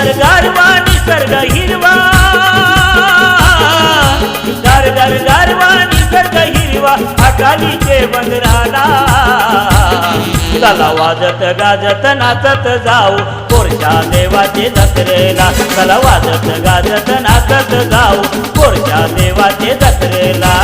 गार गारवा निसर्ग हिरवा. गार गार गारवा निसर्ग हिरवा. अकालीचे बंगराला चला वाजत गाजत नाचत जाऊ. पोरच्या देवाचे दसरेला. चला वाजत गाजत नाचत जाऊ. पोरच्या देवाचे दसरेला.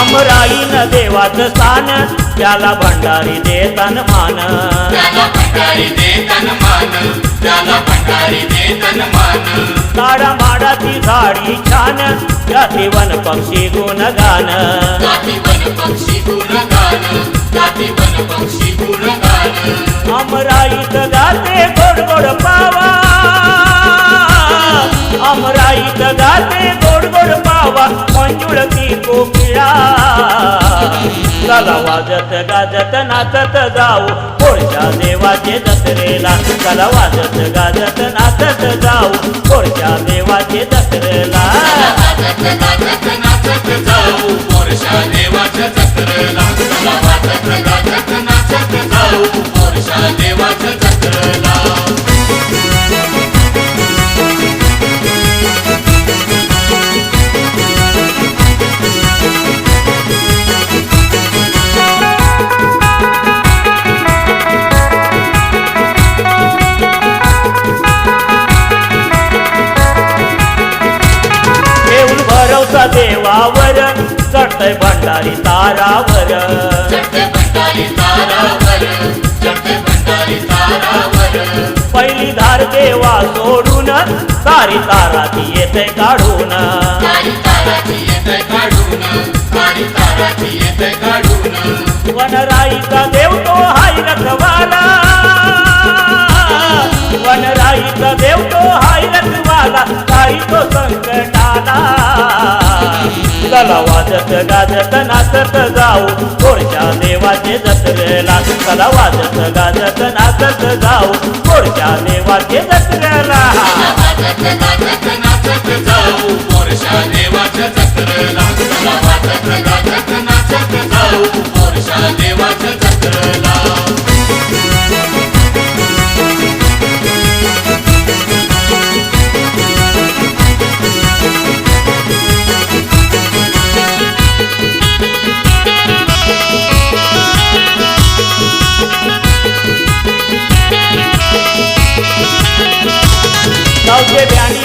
अमराईन देवाचं स्थान त्याला भंडारी देतान मान. त्याला भंडारी देतन मान त्याला भंडारी देतन मान. काळा माडाची झाडी छान त्याचे वन पक्षी वन पक्षी गुणगान गाती वन पक्षी अमराईत गाते गोड गोड पावा. अमराईत गाते गोड गोड पावा. मंजुळती वाजत गाजत नाचत जाऊ. पोरच्या देवाचे दसरेला चला वाजत गाजत नाचत जाऊ. पोरच्या देवाचे दसरेला भरवसा देवावर चढतय भंडारी तारावर. पहिली धार देवा सोडून सारी तारा ती येते काढून. वनराईचा देव तो हाय रखवाला. वनराईचा देव तो हाय रखवाला. काही तो संकटाला चला वाजत गाजत नाचत जाऊ. थोडच्या देवाचे जत्रेला चला वाजत गाजत नाचत जाऊ. थोडच्या देवाचे जत्रेला वाजत गाजत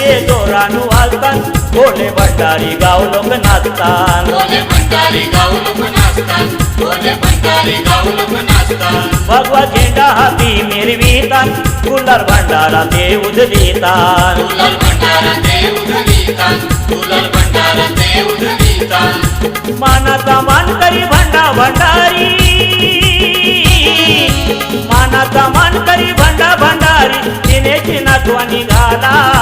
ब्याणीये जोरानु वाजतात. भोले भंडारी गाव लोक नाचतात. भगवा झेंडा हाती मिरवितात. कुंडार भंडारा ते उजवितात मानाचा मान करी भंडा भंडारी. मानाचा मान करी भंडा भंडारी. तिनेची नाचवा निघाला चला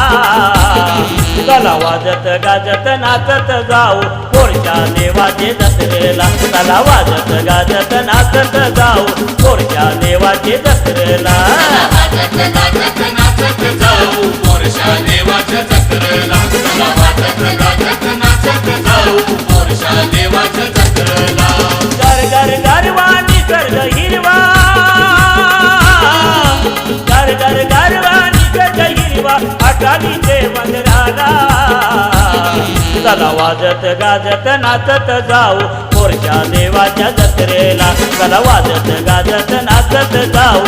वाजत गाजत नाचत जाऊ. पोरच्या देवाचे दसरेला चला वाजत गाजत नाचत जाऊ. पोरच्या देवाचे दसरेला चला वाजत गाजत नाचत जाऊ. पोरच्या देवाच्या जत्रेला चला वाजत गाजत नाचत जाऊ.